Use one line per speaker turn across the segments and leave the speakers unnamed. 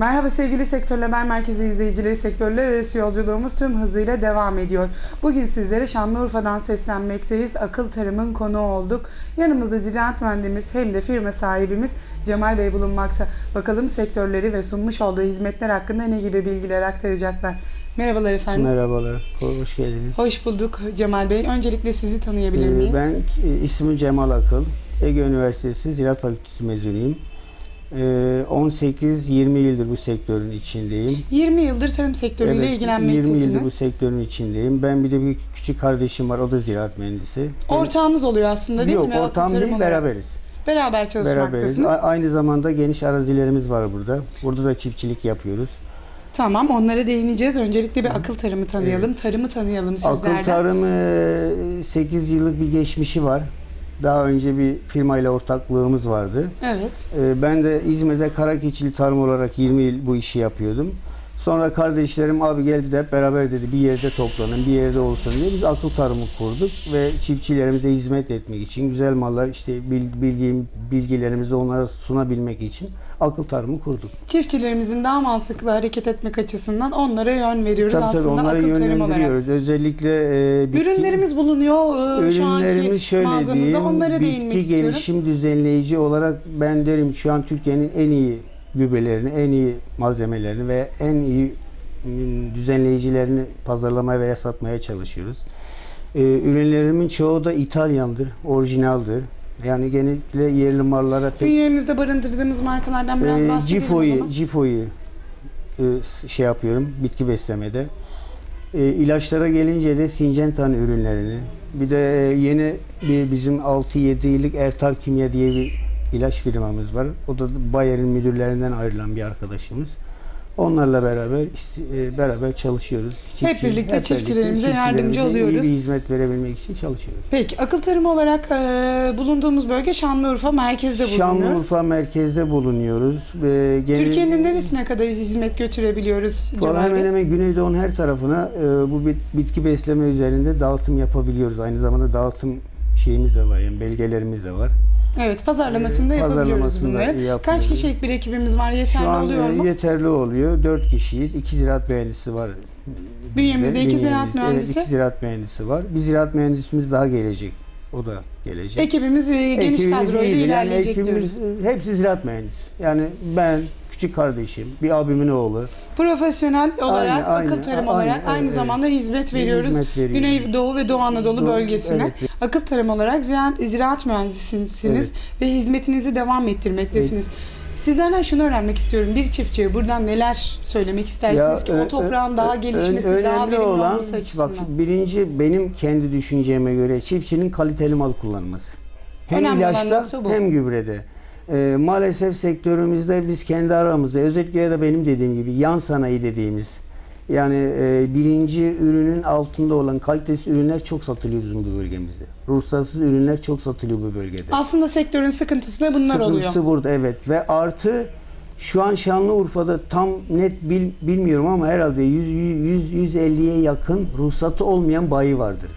Merhaba sevgili Sektör Haber Merkezi izleyicileri. Sektörler arası yolculuğumuz tüm hızıyla devam ediyor. Bugün sizlere Şanlıurfa'dan seslenmekteyiz. Akıl tarımın konuğu olduk. Yanımızda ziraat mühendimiz hem de firma sahibimiz Cemal Bey bulunmakta. Bakalım sektörleri ve sunmuş olduğu hizmetler hakkında ne gibi bilgiler aktaracaklar. Merhabalar efendim.
Merhabalar, hoş geldiniz.
Hoş bulduk Cemal Bey. Öncelikle sizi tanıyabilir
Ee,
miyiz?
Ben e, ismim Cemal Akıl. Ege Üniversitesi Ziraat Fakültesi mezunuyum. Ee, 18-20 yıldır bu sektörün içindeyim.
20 yıldır tarım sektörüyle
Evet,
ilgilenmektesiniz.
20 yıldır bu sektörün içindeyim. Ben bir de bir küçük kardeşim var, o da ziraat mühendisi.
Ortağınız oluyor aslında değil
Yok,
mi? Akıl
ortağım değil,
olarak.
beraberiz.
Beraber
Beraberiz.
çalışmaktasınız.
A- aynı zamanda geniş arazilerimiz var burada. Burada da çiftçilik yapıyoruz.
Tamam onlara değineceğiz. Öncelikle bir akıl tarımı tanıyalım. Tarımı tanıyalım sizlerden.
Akıl Tarım 8 yıllık bir geçmişi var. Daha önce bir firmayla ortaklığımız vardı.
Evet.
Ee, Ben de İzmir'de Karakeçili Tarım olarak 20 yıl bu işi yapıyordum. Sonra kardeşlerim abi geldi de hep beraber dedi bir yerde toplanın, bir yerde olsun diye biz akıl tarımı kurduk ve çiftçilerimize hizmet etmek için güzel mallar işte bil- bildiğim bilgilerimizi onlara sunabilmek için akıl tarımı kurduk.
Çiftçilerimizin daha mantıklı hareket etmek açısından onlara yön veriyoruz
Tabii tabii
aslında
onları
akıl tarım olarak.
Özellikle e, bitki-
Ürünlerimiz bulunuyor e, şu anki
şöyle
mağazamızda.
diyeyim,
Onlara değinmek
bitki
istiyorum.
gelişim düzenleyici olarak ben derim şu an Türkiye'nin en iyi gübrelerini, en iyi malzemelerini ve en iyi ım, düzenleyicilerini pazarlamaya veya satmaya çalışıyoruz. Ee, ürünlerimin çoğu da İtalyandır, orijinaldir. Yani genellikle yerli mallara pek
Bünyemizde barındırdığımız markalardan biraz
ee,
bahsedelim
Cifo'yu. Cifo'yu e, s- şey yapıyorum bitki beslemede. E, ilaçlara gelince de Sincentan ürünlerini. Bir de e, yeni bir bizim 6-7 yıllık Ertar Kimya diye bir ilaç firmamız var. O da Bayer'in müdürlerinden ayrılan bir arkadaşımız. Onlarla beraber e, beraber çalışıyoruz.
Hep birlikte çiftçilerimize yardımcı
çiftçilerimize iyi
oluyoruz.
bir hizmet verebilmek için çalışıyoruz.
Peki akıl tarımı olarak e, bulunduğumuz bölge Şanlıurfa merkezde bulunuyoruz.
Şanlıurfa merkezde bulunuyoruz. E, genel-
Türkiye'nin neresine kadar hizmet götürebiliyoruz
Valla hemen hemen Güneydoğu'nun her tarafına e, bu bit- bitki besleme üzerinde dağıtım yapabiliyoruz. Aynı zamanda dağıtım şeyimiz de var yani belgelerimiz de var.
Evet pazarlamasında
Ee,
yapabiliyoruz bunları. Kaç kişilik bir ekibimiz var? Yeterli
Şu an
oluyor
e,
mu?
yeterli oluyor. Dört kişiyiz. İki ziraat mühendisi var.
Bünyemizde
Bizde.
iki ziraat
Bünyemizde,
mühendisi.
Evet, iki ziraat mühendisi var. Bir ziraat mühendisimiz daha gelecek. O da gelecek.
Ekibimiz e, geniş
Ekibimiz
kadroyla.
Yani
ilerleyecek
ekibimiz,
diyoruz.
e, Hepsi ziraat mühendisi. Yani ben, küçük kardeşim, bir abimin oğlu.
Profesyonel olarak,
aynen,
akıl tarım olarak
evet,
aynı
evet.
zamanda hizmet veriyoruz.
Hizmet veriyoruz.
Güneydoğu ve Doğu Anadolu
Doğu-
bölgesine.
evet.
Akıl tarım olarak ziraat, ziraat mühendisisiniz
Evet.
ve hizmetinizi devam ettirmektesiniz. Sizlerden şunu öğrenmek istiyorum. Bir çiftçiye buradan neler söylemek istersiniz
Ya,
ki o toprağın
ö-
daha gelişmesi, daha verimli
olan,
olması açısından?
Bak birinci benim kendi düşünceme göre çiftçinin kaliteli mal kullanması. Hem
Önemli
ilaçta hem gübrede. Ee, maalesef sektörümüzde biz kendi aramızda özellikle de benim dediğim gibi yan sanayi dediğimiz yani e, birinci ürünün altında olan kalitesiz ürünler çok satılıyor bizim bu bölgemizde. Ruhsatsız ürünler çok satılıyor bu bölgede.
Aslında sektörün sıkıntısı da bunlar oluyor.
Sıkıntısı burada evet ve artı şu an Şanlıurfa'da tam net bil, bilmiyorum ama herhalde 100, 100 150'ye yakın ruhsatı olmayan bayi vardır.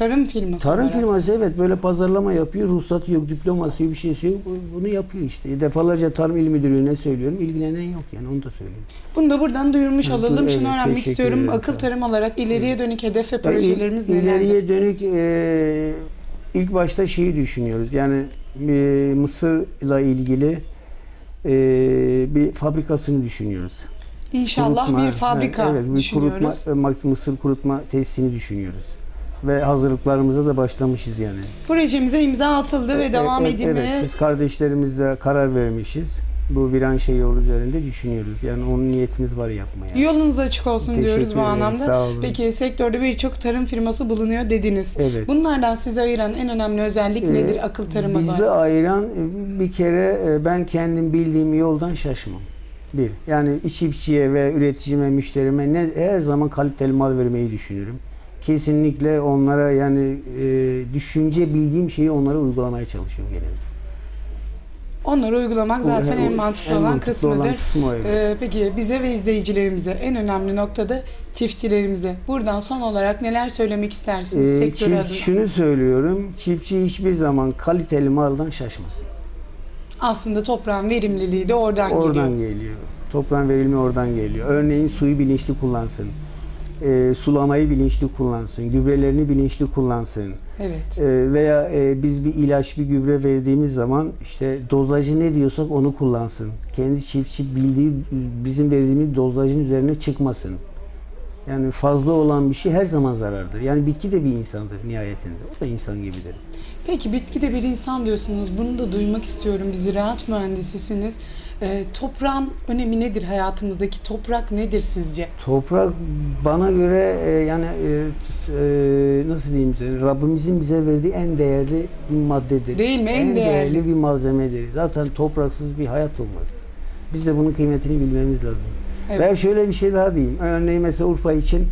Tarım firması
Tarım
olarak.
firması evet böyle pazarlama yapıyor. Ruhsatı yok, diploması yok, bir şeysi yok. Bu- Bunu yapıyor işte. Defalarca Tarım İl Müdürlüğü'ne söylüyorum. İlgilenen yok yani onu da söyleyeyim.
Bunu da buradan duyurmuş
Evet,
olalım.
evet,
Şunu öğrenmek istiyorum.
ederim.
Akıl tarım olarak ileriye dönük hedef ve projelerimiz nelerdir?
İleriye dönük e, ilk başta şeyi düşünüyoruz. Yani e, Mısır'la ilgili e, bir fabrikasını düşünüyoruz.
İnşallah
Kurutma,
bir fabrika
evet, bir
düşünüyoruz.
kurutma, mısır kurutma tesisini düşünüyoruz. Ve hazırlıklarımıza da başlamışız yani.
Projemize imza atıldı ve devam
Evet,
edilmeye
Evet, biz kardeşlerimizle karar vermişiz. Bu Viranşehir yolu üzerinde düşünüyoruz. Yani onun niyetimiz var yapmaya.
Yolunuz açık olsun
Teşekkür
diyoruz bu
ederim,
anlamda.
sağ olun.
Peki sektörde birçok tarım firması bulunuyor dediniz.
Evet.
Bunlardan sizi ayıran en önemli özellik
Ee,
nedir akıl tarıma
Bizi
dair?
ayıran e, bir kere e, ben kendim bildiğim yoldan şaşmam. Bir, yani çiftçiye ve üreticime, müşterime ne, her zaman kaliteli mal vermeyi düşünürüm. Kesinlikle onlara yani e, düşünce bildiğim şeyi onlara uygulamaya çalışıyorum genelde.
Onları uygulamak zaten
Bu-
en mantıklı
en
olan
mantıklı
kısmıdır.
olan kısmı o, evet.
Ee, peki bize ve izleyicilerimize en önemli noktada çiftçilerimize buradan son olarak neler söylemek istersiniz
Ee,
sektör
çift-
adına?
şunu söylüyorum, çiftçi hiçbir zaman kaliteli maldan şaşmasın.
Aslında toprağın verimliliği de oradan,
Oradan
geliyor.
geliyor. Toprağın verilimi oradan geliyor. Örneğin suyu bilinçli kullansın. E, sulamayı bilinçli kullansın. Gübrelerini bilinçli kullansın.
Evet.
E, veya e, biz bir ilaç, bir gübre verdiğimiz zaman işte dozajı ne diyorsak onu kullansın. Kendi çiftçi bildiği bizim verdiğimiz dozajın üzerine çıkmasın. Yani fazla olan bir şey her zaman zarardır. Yani bitki de bir insandır nihayetinde. O da insan gibidir.
Peki bitki de bir insan diyorsunuz. Bunu da duymak istiyorum. Ziraat mühendisisiniz. Ee, toprağın önemi nedir hayatımızdaki? Toprak nedir sizce?
Toprak bana göre e, yani e, e, nasıl diyeyim size Rabbimizin bize verdiği en değerli bir maddedir.
Değil mi? En değerli.
bir malzemedir. Zaten topraksız bir hayat olmaz. Biz de bunun kıymetini bilmemiz lazım.
Evet.
Ben şöyle bir şey daha diyeyim. Örneğin mesela Urfa için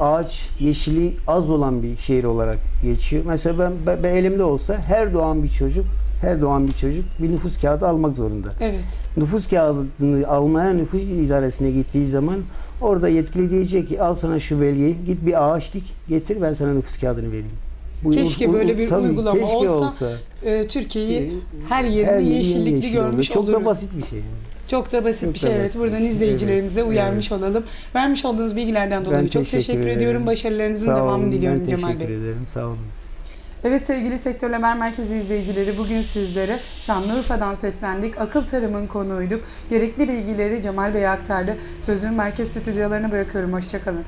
ağaç, yeşili az olan bir şehir olarak geçiyor. Mesela ben, ben elimde olsa her doğan bir çocuk, her doğan bir çocuk bir nüfus kağıdı almak zorunda.
Evet.
Nüfus kağıdını almaya nüfus idaresine gittiği zaman orada yetkili diyecek ki al sana şu belgeyi git bir ağaç dik getir ben sana nüfus kağıdını vereyim. Bu-
Keşke
bu-
böyle bir
tabii,
uygulama
keşke
olsa, Ee, Türkiye'yi
Ee,
her yerini
Her
yeşillikli
yeşil
görmüş
olur. Çok
oluruz.
da basit bir şey. yani.
Çok da basit
Çok
bir şey. Evet.
basit bir
Buradan
şey.
izleyicilerimize
Evet,
uyarmış olalım. Vermiş olduğunuz bilgilerden dolayı
Ben
çok teşekkür,
teşekkür ederim.
ediyorum. Başarılarınızın
Sağ
devamını
olun,
diliyorum
ben
Cemal
teşekkür
Bey.
ederim. Sağ olun.
Evet sevgili Sektör Haber Merkezi izleyicileri bugün sizlere Şanlıurfa'dan seslendik. Akıl tarımın konuğuyduk. Gerekli bilgileri Cemal Bey aktardı. Sözün merkez stüdyolarına bırakıyorum. Hoşçakalın.